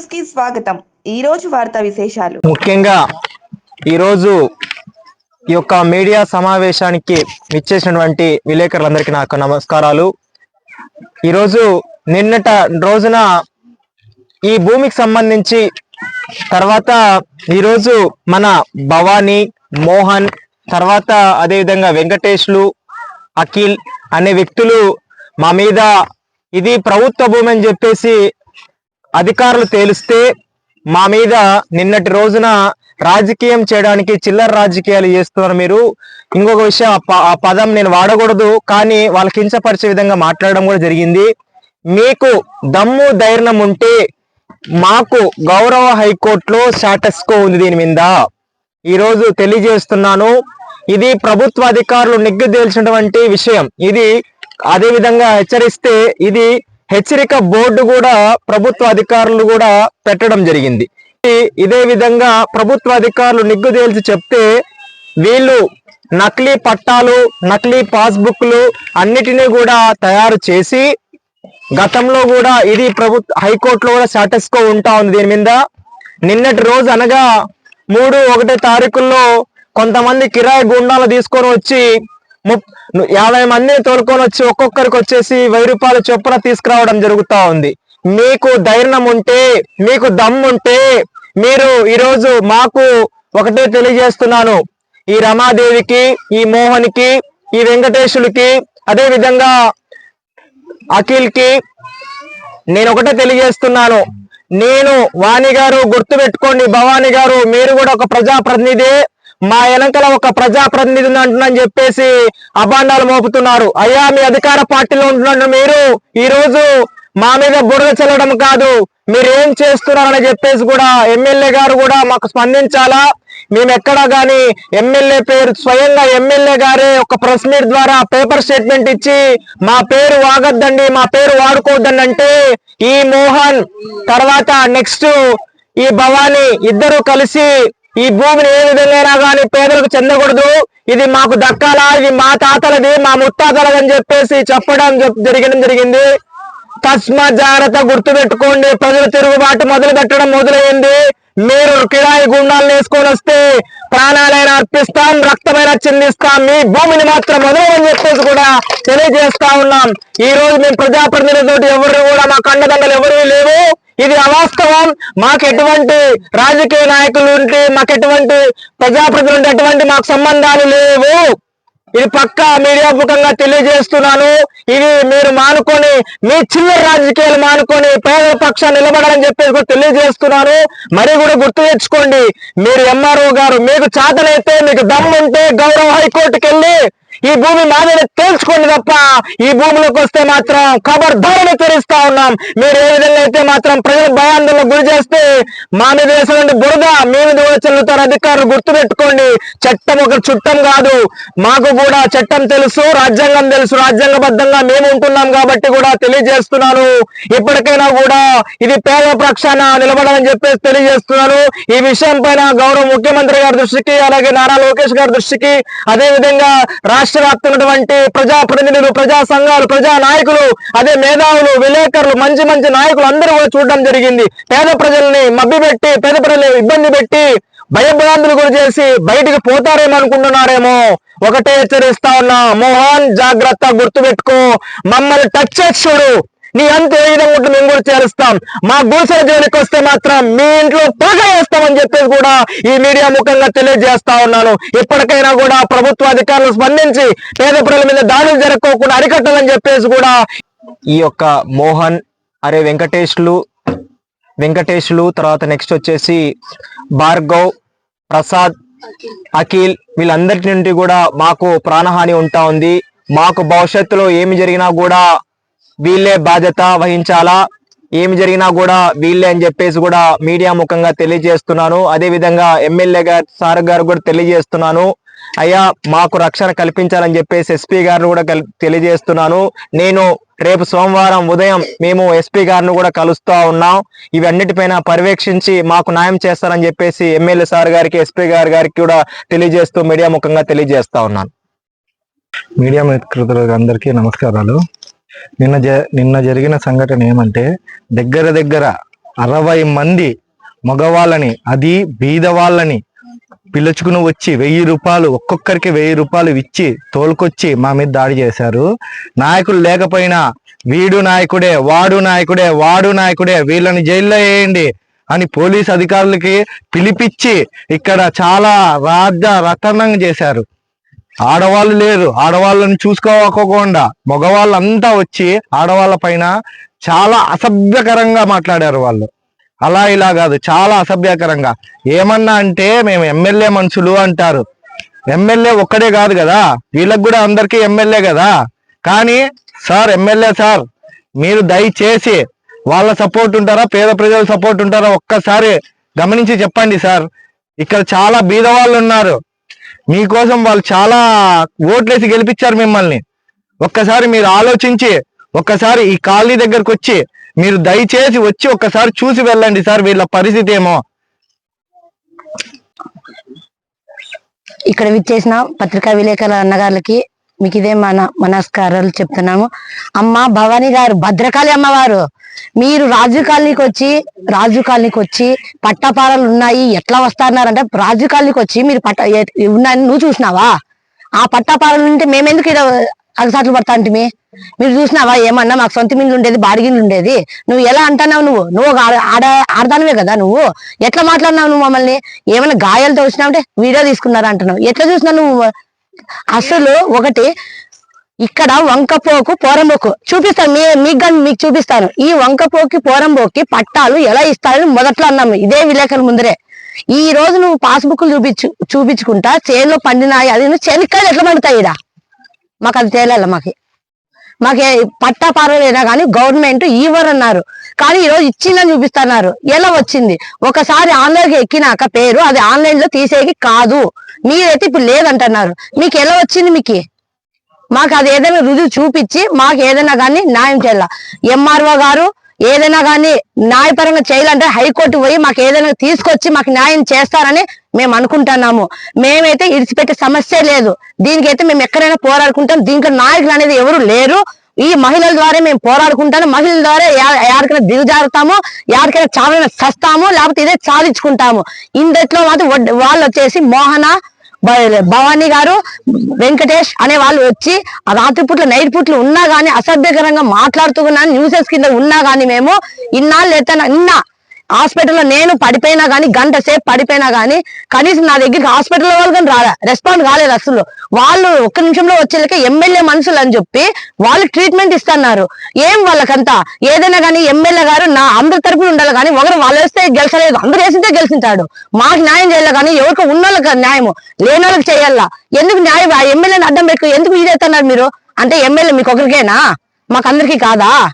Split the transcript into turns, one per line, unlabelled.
న్యూస్కి స్వాగతం. ఈ రోజు వార్తా విశేషాలు.
ముఖ్యంగా ఈరోజు ఈ యొక్క మీడియా సమావేశానికి విచ్చేసినటువంటి విలేకరులందరికీ నాకు నమస్కారాలు. ఈరోజు నిన్నట రోజున ఈ భూమికి సంబంధించి తర్వాత ఈరోజు మన భవానీ మోహన్ తర్వాత అదేవిధంగా వెంకటేష్లు అఖిల్ అనే వ్యక్తులు మా మీద ఇది ప్రభుత్వ భూమి అని చెప్పేసి అధికారులు తేలిస్తే మా మీద నిన్నటి రోజున రాజకీయం చేయడానికి చిల్లర రాజకీయాలు చేస్తున్నారు మీరు. ఇంకొక విషయం ఆ ప- ఆ పదం నేను వాడకూడదు కానీ వాళ్ళ కించపరిచే విధంగా మాట్లాడడం కూడా జరిగింది. మీకు దమ్ము ధైర్యం ఉంటే మాకు గౌరవ హైకోర్టులో స్టాటస్ కో ఉంది దీని మీద. ఈరోజు తెలియజేస్తున్నాను ఇది ప్రభుత్వ అధికారులు నిగ్గు తేల్చినటువంటి విషయం. ఇది అదే విధంగా హెచ్చరిస్తే ఇది హెచ్చరిక బోర్డు కూడా ప్రభుత్వ అధికారులు కూడా పెట్టడం జరిగింది. ఇదే విధంగా ప్రభుత్వ అధికారులు నిగ్గు తేల్చి చెప్తే వీళ్ళు నకిలీ పట్టాలు నకిలీ పాస్బుక్లు అన్నిటినీ కూడా తయారు చేసి గతంలో కూడా ఇది ప్రభుత్వ హైకోర్టులో కూడా స్టాటస్ కో ఉంటా ఉంది దీని మీద. నిన్నటి రోజు అనగా మూడు ఒకటో తారీఖుల్లో కొంతమంది కిరాయి గుండాలు తీసుకొని వచ్చి యాభై మంది తోలుకొని వచ్చి ఒక్కొక్కరికి వచ్చేసి వెయ్యి రూపాయల చొప్పున తీసుకురావడం జరుగుతూ ఉంది. మీకు ధైర్యం ఉంటే మీకు దమ్ముంటే మీరు ఈరోజు మాకు ఒకటే తెలియజేస్తున్నాను. ఈ రమాదేవికి ఈ మోహన్కి ఈ వెంకటేశులకి అదే విధంగా నేను ఒకటే తెలియజేస్తున్నాను. నేను వాణి గారు గుర్తు పెట్టుకోండి భవానీ గారు మీరు కూడా ఒక ప్రజాప్రతినిధి. మా వెనకల ఒక ప్రజాప్రతినిధి అంటున్నాను చెప్పేసి అభాండాలు మోపుతున్నారు. అయ్యా మీ అధికార పార్టీలో ఉంటున్న మీరు. ఈ రోజు మా మీద బురద చల్లడం కాదు. మీరు ఏం చేస్తున్నారని చెప్పేసి కూడా ఎమ్మెల్యే గారు కూడా మాకు స్పందించాలా? మేము ఎక్కడా గాని ఎమ్మెల్యే పేరు స్వయంగా ఎమ్మెల్యే గారే ఒక ప్రెస్ మీట్ ద్వారా పేపర్ స్టేట్మెంట్ ఇచ్చి మా పేరు వాగొద్దండి మా పేరు వాడుకోవద్దండి అంటే ఈ మోహన్ తర్వాత నెక్స్ట్ ఈ భవానీ ఇద్దరు కలిసి ఈ భూమిని ఏ విధంగా కానీ పేదలకు చెందకూడదు. ఇది మాకు దక్కాలా? ఇది మా తాతలది మా ముత్తాతలది అని చెప్పేసి చెప్పడం జరిగిన జరిగడం జరిగింది. తస్మా జాగ్రత్త గుర్తు పెట్టుకోండి. ప్రజలు తిరుగుబాటు మొదలు పెట్టడం మొదలైంది. మీరు కిరాయి గుండాలు వేసుకొని వస్తే ప్రాణాలైనా అర్పిస్తాం రక్తమైన చిందిస్తాం మీ భూమిని మాత్రం వదలమని చెప్పేసి కూడా తెలియజేస్తా ఉన్నాం. ఈ రోజు మేము ప్రజాప్రతినిధులతో ఎవరు కూడా మా కండదండలు ఎవరు లేవు. ఇది అవాస్తవం. మాకు ఎటువంటి రాజకీయ నాయకులు ఉంటే మాకు ఎటువంటి ప్రజాప్రతినిధులు ఉంటే ఎటువంటి మాకు సంబంధాలు లేవు. ఇది పక్కా మీడియా ముఖంగా తెలియజేస్తున్నాను. ఇది మీరు మానుకొని మీ చిన్న రాజకీయాలు మానుకొని పేద పక్షాన్ని నిలబడాలని చెప్పేసి కూడా తెలియజేస్తున్నాను. మరి కూడా గుర్తు తెచ్చుకోండి. మీరు ఎంఆర్ఓ గారు మీకు చాతనైతే మీకు దమ్ముంటే గౌరవ హైకోర్టుకి వెళ్ళి ఈ భూమి మాదని తేల్చుకోండి తప్ప ఈ భూమిలోకి వస్తే మాత్రం ఖబర్దారని తెరుస్తా ఉన్నాం. మీరు ఏ విధంగా అయితే మాత్రం ప్రజలు భయాందోళన గురి చేస్తే మా మీద వేసినటువంటి బురద మీ మీద చెల్లుతారు అధికారులు గుర్తు పెట్టుకోండి చట్టం ఒక చుట్టం కాదు. మాకు కూడా చట్టం తెలుసు రాజ్యాంగం తెలుసు రాజ్యాంగబద్ధంగా మేము ఉంటున్నాం కాబట్టి కూడా తెలియజేస్తున్నాను. ఇప్పటికైనా కూడా ఇది పేద ప్రక్షాన నిలబడాలని చెప్పేసి తెలియజేస్తున్నాను. ఈ విషయం పైన గౌరవ ముఖ్యమంత్రి గారి దృష్టికి అలాగే నారా లోకేష్ గారి దృష్టికి అదే రాష్ట్ర వ్యాప్తమైనటువంటి ప్రజాప్రతినిధులు ప్రజా సంఘాలు ప్రజా నాయకులు అదే మేధావులు విలేకరులు మంచి మంచి నాయకులు అందరూ కూడా చూడడం జరిగింది. పేద ప్రజల్ని మబ్బిపెట్టి పేద ప్రజల్ని ఇబ్బంది పెట్టి భయభ్రాంతులు గురి చేసి బయటికి పోతారేమో అనుకుంటున్నారేమో. ఒకటే హెచ్చరిస్తా ఉన్నా మోహన్ జాగ్రత్త గుర్తు పెట్టుకో మమ్మల్ని టచ్ చేసి చూడు. నీ అంత ఏ విధంగా ఉంటే మేము కూడా చేరుస్తాం. మా గూసల జోలికి వస్తే మాత్రం మీ ఇంట్లో పొగ వేస్తామని చెప్పేసి కూడా ఈ మీడియా ముఖంగా తెలియజేస్తా ఉన్నాను. ఇప్పటికైనా కూడా ప్రభుత్వ అధికారులు స్పందించి పేద ప్రజల మీద దాడులు జరగకోకుండా అరికట్టాలని చెప్పేసి కూడా ఈ యొక్క మోహన్ అరే వెంకటేష్లు వెంకటేష్లు తర్వాత నెక్స్ట్ వచ్చేసి భార్గవ్ ప్రసాద్ అఖిల్ వీళ్ళందరి నుండి కూడా మాకు ప్రాణహాని ఉంటా ఉంది. మాకు భవిష్యత్తులో ఏమి జరిగినా కూడా వీళ్ళే బాధ్యత వహించాలా? ఏమి జరిగినా కూడా వీళ్ళే అని చెప్పేసి కూడా మీడియా ముఖంగా తెలియజేస్తున్నాను. అదే విధంగా ఎమ్మెల్యే గారు సార్ గారు కూడా తెలియజేస్తున్నాను. అయ్యా మాకు రక్షణ కల్పించాలని చెప్పేసి ఎస్పీ గారిని కూడా కల్- తెలియజేస్తున్నాను. నేను రేపు సోమవారం ఉదయం మేము ఎస్పీ గారిని కూడా కలుస్తూ ఉన్నాం. ఇవన్నిటిపైన పర్యవేక్షించి మాకు న్యాయం చేస్తారని చెప్పేసి ఎమ్మెల్యే సార్ గారికి ఎస్పీ గారి గారికి కూడా తెలియజేస్తూ మీడియా ముఖంగా తెలియజేస్తా ఉన్నాను.
మీడియా మిత్రులకు అందరికీ నమస్కారాలు. నిన్న జ నిన్న జరిగిన సంఘటన ఏమంటే దగ్గర దగ్గర అరవై మంది మగవాళ్ళని అది బీదవాళ్ళని పిలుచుకుని వచ్చి వెయ్యి రూపాయలు ఒక్కొక్కరికి వెయ్యి రూపాయలు ఇచ్చి తోలుకొచ్చి మా మీద దాడి చేశారు. నాయకులు లేకపోయినా వీడు నాయకుడే వాడు నాయకుడే వాడు నాయకుడే వీళ్ళని జైల్లో వేయండి అని పోలీస్ అధికారులకి పిలిపించి ఇక్కడ చాలా రాజ రతనం చేశారు. ఆడవాళ్ళు లేరు. ఆడవాళ్ళని చూసుకోకోకుండా మగవాళ్ళంతా వచ్చి ఆడవాళ్ళ పైన చాలా అసభ్యకరంగా మాట్లాడారు వాళ్ళు. అలా ఇలా కాదు చాలా అసభ్యకరంగా. ఏమన్నా అంటే మేము ఎమ్మెల్యే మనుషులు అంటారు. ఎమ్మెల్యే ఒక్కడే కాదు కదా. వీళ్ళకి కూడా అందరికీ ఎమ్మెల్యే కదా. కానీ సార్ ఎమ్మెల్యే సార్ మీరు దయచేసి వాళ్ళ సపోర్ట్ ఉంటారా? పేద ప్రజల సపోర్ట్ ఉంటారా? ఒక్కసారి గమనించి చెప్పండి సార్. ఇక్కడ చాలా బీదవాళ్ళు ఉన్నారు. మీకోసం వాళ్ళు చాలా ఓట్లేసి గెలిపించారు మిమ్మల్ని. ఒక్కసారి మీరు ఆలోచించి ఒక్కసారి ఈ కాలనీ దగ్గరకు వచ్చి మీరు దయచేసి వచ్చి ఒక్కసారి చూసి వెళ్ళండి సార్ వీళ్ళ పరిస్థితి ఏమో.
ఇక్కడ విచ్చేసిన పత్రికా విలేకరుల అన్నగారులకి మీకు ఇదే మన మనస్కారాలు చెప్తున్నాము. అమ్మ భవానీ గారు భద్రకాళి అమ్మవారు. మీరు రాజు కాలనీకి వచ్చి రాజు కాలనీకి వచ్చి పట్టపారలు ఉన్నాయి ఎట్లా వస్తారన్నారంటే రాజు కాలనీకి వచ్చి మీరు పట్ట ఉన్నాయని నువ్వు చూసినావా? ఆ పట్టపారలు ఉంటే మేమెందుకు ఇక్కడ అగసాట్లు పడతా అంటే మీరు చూసినావా? ఏమన్నా మాకు సొంత మిల్లు ఉండేది బాడిగిల్లు ఉండేది. నువ్వు ఎలా అంటున్నావు నువ్వు? నువ్వు ఆడ ఆడ- ఆడదానివే కదా నువ్వు? ఎట్లా మాట్లాడినావు నువ్వు మమ్మల్ని? ఏమైనా గాయాలతో వచ్చినావంటే వీడియో తీసుకున్నారా అంటున్నావు ఎట్లా చూసినావు నువ్వు? అసలు ఒకటి ఇక్కడ వంకపోకు పోరంబోకు. చూపిస్తాను మీ మీకు కానీ మీకు చూపిస్తాను. ఈ వంకపోకి పోరంబోకి పట్టాలు ఎలా ఇస్తారని మొదట్లో అన్నాము. ఇదే విలేకరుల ముందరే. ఈ రోజు నువ్వు పాస్బుక్లు చూపించు చూపించుకుంటా చేనులో పండినాయి అది నువ్వు చెనిక్కాయలు ఎట్లా పండుతాయి ఇదా మాకు అది తేలాల మాకి. మాకు పట్టా పారలేదా కానీ గవర్నమెంట్ ఇవ్వరన్నారు. కానీ ఈ రోజు ఇచ్చిందని చూపిస్తున్నారు. ఎలా వచ్చింది? ఒకసారి ఆన్లైన్కి ఎక్కినాక పేరు అది ఆన్లైన్లో తీసేకి కాదు. మీరైతే ఇప్పుడు లేదంటున్నారు. మీకు ఎలా వచ్చింది మీకు? మాకు అది ఏదైనా రుజువు చూపించి మాకు ఏదైనా కానీ న్యాయం చేయాల? ఎంఆర్ఓ గారు ఏదైనా కానీ న్యాయపరంగా చేయాలంటే హైకోర్టు పోయి మాకు ఏదైనా తీసుకొచ్చి మాకు న్యాయం చేస్తారని మేము అనుకుంటున్నాము. మేమైతే ఇడిచిపెట్టే సమస్య లేదు. దీనికైతే మేము ఎక్కడైనా పోరాడుకుంటాం. దీంట్లో నాయకులు అనేది ఎవరు లేరు. ఈ మహిళల ద్వారా మేము పోరాడుకుంటాము. మహిళల ద్వారా ఎవరికైనా యారికైనా దిగజారుతాము. యారికైనా చావైనా సస్తాము లేకపోతే ఇదే సాధించుకుంటాము ఇందట్లో మాత్రం వాళ్ళు వచ్చేసి మోహన భవానీ గారు వెంకటేష్ అనే వాళ్ళు వచ్చి ఆ రాత్రి నైట్ పూట్లు ఉన్నా గానీ అసభ్యకరంగా మాట్లాడుతున్నాను న్యూసెస్ కింద ఉన్నా గానీ మేము ఇన్నాళ్ళు ఎత్తన నిన్న హాస్పిటల్లో నేను పడిపోయినా కానీ గంట సేపు పడిపోయినా కానీ కనీసం నా దగ్గరికి హాస్పిటల్ వాళ్ళు కానీ రాలే. రెస్పాండ్ కాలేదు అసలు. వాళ్ళు ఒక్క నిమిషంలో వచ్చేళ్ళకి ఎమ్మెల్యే మనుషులు అని చెప్పి వాళ్ళు ట్రీట్మెంట్ ఇస్తున్నారు. ఏం వాళ్ళకంతా? ఏదైనా కానీ ఎమ్మెల్యే గారు నా అందరి తరపున ఉండాలి కానీ ఒకరు వాళ్ళు వేస్తే గెలిచలేదు. అందరు వేసిందే గెలిచింటాడు. మాకు న్యాయం చేయాలి కానీ ఎవరికి ఉన్న వాళ్ళకి న్యాయము. లేని వాళ్ళకి చేయాలా? ఎందుకు న్యాయం? ఆ ఎమ్మెల్యేని అడ్డం పెట్టుకు ఎందుకు ఇది మీరు? అంటే ఎమ్మెల్యే మీకు ఒకరికేనా? మాకందరికీ కాదా?